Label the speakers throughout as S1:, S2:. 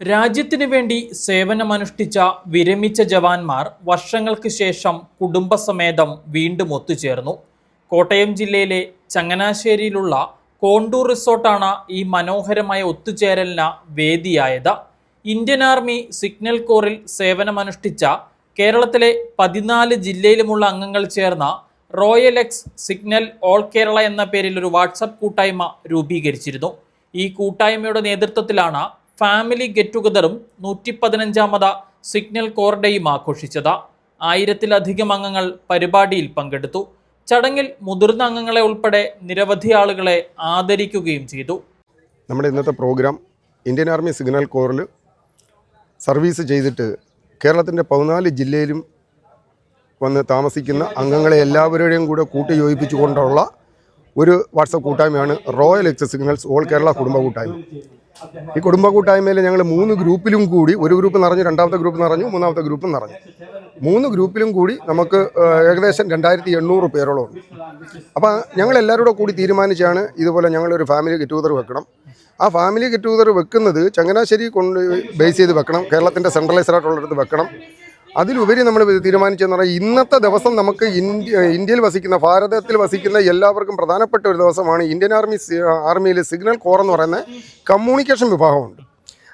S1: രാജ്യത്തിനു വേണ്ടി സേവനമനുഷ്ഠിച്ച വിരമിച്ച ജവാന്മാർ വർഷങ്ങൾക്ക് ശേഷം കുടുംബസമേതം വീണ്ടും ഒത്തുചേർന്നു. കോട്ടയം ജില്ലയിലെ ചങ്ങനാശ്ശേരിയിലുള്ള കോണ്ടൂർ റിസോർട്ടാണ് ഈ മനോഹരമായ ഒത്തുചേരലിന് വേദിയായത്. ഇന്ത്യൻ ആർമി സിഗ്നൽ കോറിൽ സേവനമനുഷ്ഠിച്ച കേരളത്തിലെ പതിനാല് ജില്ലയിലുമുള്ള അംഗങ്ങൾ ചേർന്ന royal ex signal all Kerala എന്ന പേരിൽ ഒരു വാട്സപ്പ് കൂട്ടായ്മ രൂപീകരിച്ചിരുന്നു. ഈ കൂട്ടായ്മയുടെ നേതൃത്വത്തിലാണ് ഫാമിലി ഗെറ്റ് ടുഗദറും നൂറ്റി പതിനഞ്ചാമത് സിഗ്നൽ കോർ ഡേയും ആഘോഷിച്ചത്. ആയിരത്തിലധികം അംഗങ്ങൾ പരിപാടിയിൽ പങ്കെടുത്തു. ചടങ്ങിൽ മുതിർന്ന അംഗങ്ങളെ ഉൾപ്പെടെ നിരവധി ആളുകളെ ആദരിക്കുകയും ചെയ്തു.
S2: നമ്മുടെ ഇന്നത്തെ പ്രോഗ്രാം ഇന്ത്യൻ ആർമി സിഗ്നൽ കോറിൽ സർവീസ് ചെയ്തിട്ട് കേരളത്തിന്റെ പതിനാല് ജില്ലയിലും വന്ന് താമസിക്കുന്ന അംഗങ്ങളെ എല്ലാവരുടെയും കൂടെ കൂട്ടി യോജിപ്പിച്ചുകൊണ്ടുള്ള ഒരു വാട്സപ്പ് കൂട്ടായ്മയാണ് royal ex signals all Kerala കുടുംബ കൂട്ടായ്മ. ഈ കുടുംബ കൂട്ടായ്മയിൽ ഞങ്ങൾ മൂന്ന് ഗ്രൂപ്പിലും കൂടി ഒരു ഗ്രൂപ്പ് നിറഞ്ഞു രണ്ടാമത്തെ ഗ്രൂപ്പ് നിറഞ്ഞു മൂന്നാമത്തെ ഗ്രൂപ്പ് നിറഞ്ഞു. മൂന്ന് ഗ്രൂപ്പിലും കൂടി നമുക്ക് ഏകദേശം രണ്ടായിരത്തി എണ്ണൂറ് പേരോളം ഉണ്ട്. അപ്പോൾ ഞങ്ങൾ എല്ലാവരും കൂടെ തീരുമാനിച്ചാണ് ഇതുപോലെ ഞങ്ങളൊരു ഫാമിലി ഗെറ്റ് ടുഗദർ വെക്കണം. ആ ഫാമിലി ഗെറ്റ് ടുഗദർ വെക്കുന്നത് ചങ്ങനാശ്ശേരി കൊണ്ട് ബേസ് ചെയ്ത് വെക്കണം. കേരളത്തിന്റെ സെൻട്രലൈസ്ഡ് ആയിട്ടുള്ളിടത്ത് വെക്കണം. അതിലുപരി നമ്മൾ തീരുമാനിച്ചെന്ന് പറഞ്ഞാൽ ഇന്നത്തെ ദിവസം നമുക്ക് ഇന്ത്യ ഇന്ത്യയിൽ വസിക്കുന്ന ഭാരതത്തിൽ വസിക്കുന്ന എല്ലാവർക്കും പ്രധാനപ്പെട്ട ഒരു ദിവസമാണ് ഇന്ത്യൻ ആർമി ആർമിയിൽ സിഗ്നൽ കോർ എന്ന് പറയുന്ന കമ്മ്യൂണിക്കേഷൻ വിഭാഗമുണ്ട്.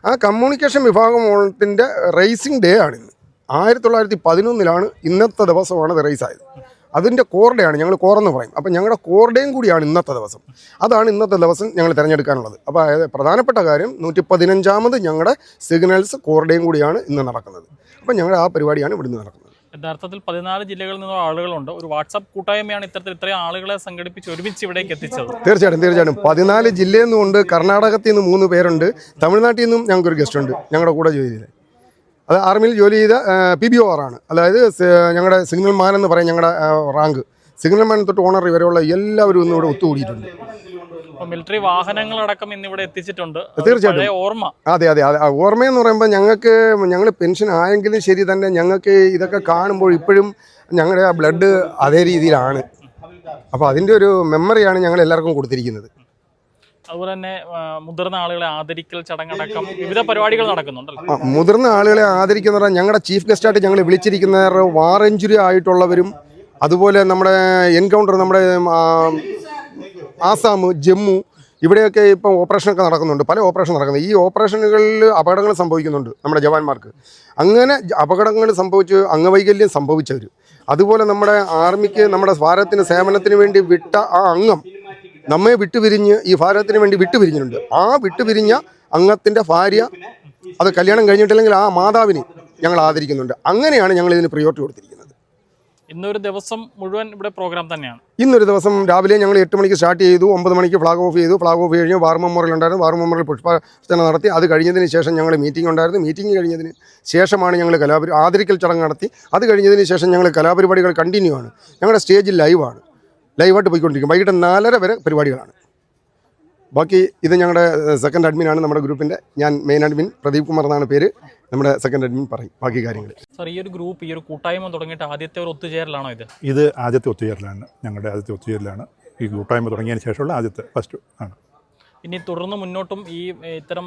S2: ആ കമ്മ്യൂണിക്കേഷൻ വിഭാഗത്തിന്റെ റേസിംഗ് ഡേ ആണ് ഇന്ന്. ആയിരത്തി തൊള്ളായിരത്തി പതിനൊന്നിലാണ് ഇന്നത്തെ ദിവസമാണ് അത് റേസ് ആയത്. അതിന്റെ കോർഡയാണ് ഞങ്ങൾ കോറെന്ന് എന്ന് പറയും. അപ്പോൾ ഞങ്ങളുടെ കോർഡയും കൂടിയാണ് ഇന്നത്തെ ദിവസം. അതാണ് ഇന്നത്തെ ദിവസം ഞങ്ങൾ തിരഞ്ഞെടുക്കാനുള്ളത്. അപ്പോൾ അതായത് പ്രധാനപ്പെട്ട കാര്യം നൂറ്റി പതിനഞ്ചാമത് ഞങ്ങളുടെ സിഗ്നൽസ് കോർഡയും കൂടിയാണ് ഇന്ന് നടക്കുന്നത്. അപ്പോൾ ഞങ്ങളുടെ ആ പരിപാടിയാണ് ഇവിടുന്ന് നടക്കുന്നത്.
S1: യഥാർത്ഥത്തിൽ പതിനാല് ജില്ലകളിൽ നിന്നുള്ള ആളുകളുണ്ട്. ഒരു വാട്സാപ്പ് കൂട്ടായ്മയാണ് ഇത്തരത്തിൽ ഇത്രയും ആളുകളെ സംഘടിപ്പിച്ച് ഒരുമിച്ച് ഇവിടേക്ക് എത്തിച്ചത്.
S2: തീർച്ചയായിട്ടും തീർച്ചയായിട്ടും. പതിനാല് ജില്ലയിൽ നിന്നുണ്ട് കർണാടകത്തിൽ നിന്ന് മൂന്ന് പേരുണ്ട്. തമിഴ്നാട്ടിൽ നിന്നും ഞങ്ങൾക്കൊരു ഗസ്റ്റ് ഉണ്ട് ഞങ്ങളുടെ കൂടെ ജോലി ചെയ്തത് അത് ആർമിയിൽ ജോലി ചെയ്ത പി ബി ഒ ആറാണ് അതായത് ഞങ്ങളുടെ സിഗ്നൽ മാൻ എന്ന് പറയും ഞങ്ങളുടെ റാങ്ക്. സിഗ്നൽ മാൻ തൊട്ട് ഓണർ വരെയുള്ള എല്ലാവരും ഇന്ന് ഇവിടെ ഒത്തുകൂടിയിട്ടുണ്ട്
S1: മിലിറ്ററി വാഹനങ്ങളടക്കം ഇന്നിവിടെ എത്തിച്ചിട്ടുണ്ട്.
S2: തീർച്ചയായിട്ടും.
S1: ഓർമ്മ.
S2: അതെ അതെ അതെ. ഓർമ്മ ഓർമ്മയെന്ന് പറയുമ്പോൾ ഞങ്ങൾക്ക് ഞങ്ങൾ പെൻഷൻ ആയെങ്കിലും ശരി തന്നെ ഞങ്ങൾക്ക് ഇതൊക്കെ കാണുമ്പോൾ ഇപ്പോഴും ഞങ്ങളുടെ ആ ബ്ലഡ് അതേ രീതിയിലാണ്. അപ്പോൾ അതിന്റെ ഒരു മെമ്മറിയാണ് ഞങ്ങൾ എല്ലാവർക്കും കൊടുത്തിരിക്കുന്നത്.
S1: അതുപോലെ തന്നെ മുതിർന്ന ആളുകളെ ആദരിക്കൽ ചടങ്ങടക്കം വിവിധ പരിപാടികൾ നടക്കുന്നുണ്ടല്ലോ.
S2: മുതിർന്ന ആളുകളെ ആദരിക്കുന്ന പറഞ്ഞാൽ ഞങ്ങളുടെ ചീഫ് ഗസ്റ്റായിട്ട് ഞങ്ങൾ വിളിച്ചിരിക്കുന്ന വാർ എഞ്ചുറി ആയിട്ടുള്ളവരും അതുപോലെ നമ്മുടെ എൻകൗണ്ടർ നമ്മുടെ ആസാം ജമ്മു ഇവിടെയൊക്കെ ഇപ്പം ഓപ്പറേഷനൊക്കെ നടക്കുന്നുണ്ട്. പല ഓപ്പറേഷൻ നടക്കുന്നു ഈ ഓപ്പറേഷനുകളിൽ അപകടങ്ങൾ സംഭവിക്കുന്നുണ്ട് നമ്മുടെ ജവാന്മാർക്ക്. അങ്ങനെ അപകടങ്ങൾ സംഭവിച്ച് അംഗവൈകല്യം സംഭവിച്ചവർ അതുപോലെ നമ്മുടെ ആർമിക്ക് നമ്മുടെ ഭാരതത്തിന് സേവനത്തിന് വേണ്ടി വിട്ട ആ അംഗം നമ്മെ വിട്ടുപിരിഞ്ഞ് ഈ ഭാരതത്തിന് വേണ്ടി വിട്ടുപിരിഞ്ഞിട്ടുണ്ട്. ആ വിട്ടുപിരിഞ്ഞ അംഗത്തിന്റെ ഭാര്യ അത് കല്യാണം കഴിഞ്ഞിട്ടില്ലെങ്കിൽ ആ മാതാവിനെ ഞങ്ങൾ ആദരിക്കുന്നുണ്ട്. അങ്ങനെയാണ് ഞങ്ങൾ ഇതിന് പ്രിയോറിറ്റി കൊടുത്തിരിക്കുന്നത്.
S1: ഇന്നൊരു ദിവസം മുഴുവൻ ഇവിടെ പ്രോഗ്രാം തന്നെയാണ്.
S2: ഇന്നൊരു ദിവസം രാവിലെ ഞങ്ങൾ എട്ട് മണിക്ക് സ്റ്റാർട്ട് ചെയ്തു ഒമ്പത് മണിക്ക് ഫ്ലാഗ് ഓഫ് ചെയ്തു. ഫ്ലാഗ് ഓഫ് കഴിഞ്ഞ് വാർ മെമ്മോറിയൽ ഉണ്ടായിരുന്നു. വാർ മെമ്മോറിയൽ പുഷ്പാർച്ചന നടത്തി. അത് കഴിഞ്ഞതിന് ശേഷം ഞങ്ങൾ മീറ്റിംഗ് ഉണ്ടായിരുന്നു. മീറ്റിംഗ് കഴിഞ്ഞതിന് ശേഷമാണ് ഞങ്ങൾ കലാപരി ആദരിക്കൽ ചടങ്ങ് നടത്തി. അത് കഴിഞ്ഞതിന് ശേഷം ഞങ്ങൾ കലാപരിപാടികൾ കണ്ടിന്യൂ ആണ്. ഞങ്ങളുടെ സ്റ്റേജ് ലൈവാണ് ലൈവായിട്ട് പോയിക്കൊണ്ടിരിക്കും. വൈകിട്ട് നാലര വരെ പരിപാടികളാണ്. ബാക്കി ഇത് ഞങ്ങളുടെ സെക്കൻഡ് അഡ്മിനാണ് നമ്മുടെ ഗ്രൂപ്പിന്റെ ഞാൻ മെയിൻ അഡ്മിൻ പ്രദീപ് കുമാർ എന്നാണ് പേര്. നമ്മുടെ സെക്കൻഡ് അഡ്മിൻ പറയും ബാക്കി കാര്യങ്ങൾ
S1: സാർ ഈ ഒരു ഗ്രൂപ്പ് ഈ ഒരു കൂട്ടായ്മ തുടങ്ങിയിട്ട് ആദ്യത്തെ ഒരു ഒത്തുചേരലാണോ ഇത്?
S3: ഇത് ആദ്യത്തെ ഒത്തുചേരലാണ്. ഞങ്ങളുടെ ആദ്യത്തെ ഒത്തുചേരലാണ്. ഈ കൂട്ടായ്മ തുടങ്ങിയതിന് ശേഷമുള്ള ആദ്യത്തെ ഫസ്റ്റ് ആണ്.
S1: ഇനി തുടർന്ന് മുന്നോട്ടും ഈ ഇത്തരം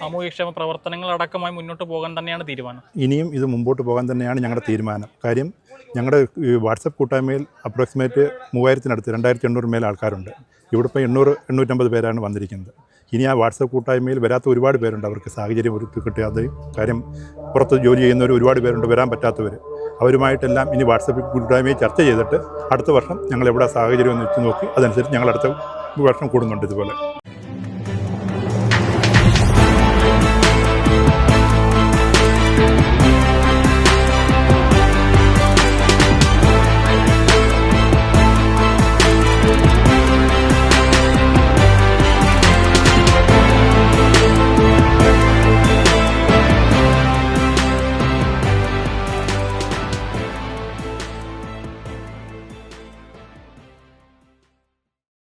S1: സാമൂഹ്യക്ഷേമ പ്രവർത്തനങ്ങൾ അടക്കമായി മുന്നോട്ട് പോകാൻ തന്നെയാണ് തീരുമാനം.
S3: ഇനിയും ഇത് മുമ്പോട്ട് പോകാൻ തന്നെയാണ് ഞങ്ങളുടെ തീരുമാനം. കാര്യം ഞങ്ങളുടെ വാട്സപ്പ് കൂട്ടായ്മയിൽ അപ്രോക്സിമേറ്റ് മൂവായിരത്തിനടുത്ത് രണ്ടായിരത്തി എണ്ണൂറ് മേൽ ആൾക്കാരുണ്ട്. ഇവിടെ ഇപ്പോൾ എണ്ണൂറ് എണ്ണൂറ്റമ്പത് പേരാണ് വന്നിരിക്കുന്നത്. ഇനി ആ വാട്സപ്പ് കൂട്ടായ്മയിൽ വരാത്ത ഒരുപാട് പേരുണ്ട് അവർക്ക് സാഹചര്യം ഒരുക്കി കിട്ടാതെ കാര്യം പുറത്ത് ജോലി ചെയ്യുന്നവർ ഒരുപാട് പേരുണ്ട് വരാൻ പറ്റാത്തവർ അവരുമായിട്ടെല്ലാം ഇനി വാട്സപ്പ് കൂട്ടായ്മയിൽ ചർച്ച ചെയ്തിട്ട് അടുത്ത വർഷം ഞങ്ങൾ എവിടെ സാഹചര്യം എന്ന് വെച്ച് നോക്കി അതനുസരിച്ച് ഞങ്ങൾ അടുത്ത വർഷം കൂടുന്നുണ്ട് ഇതുപോലെ.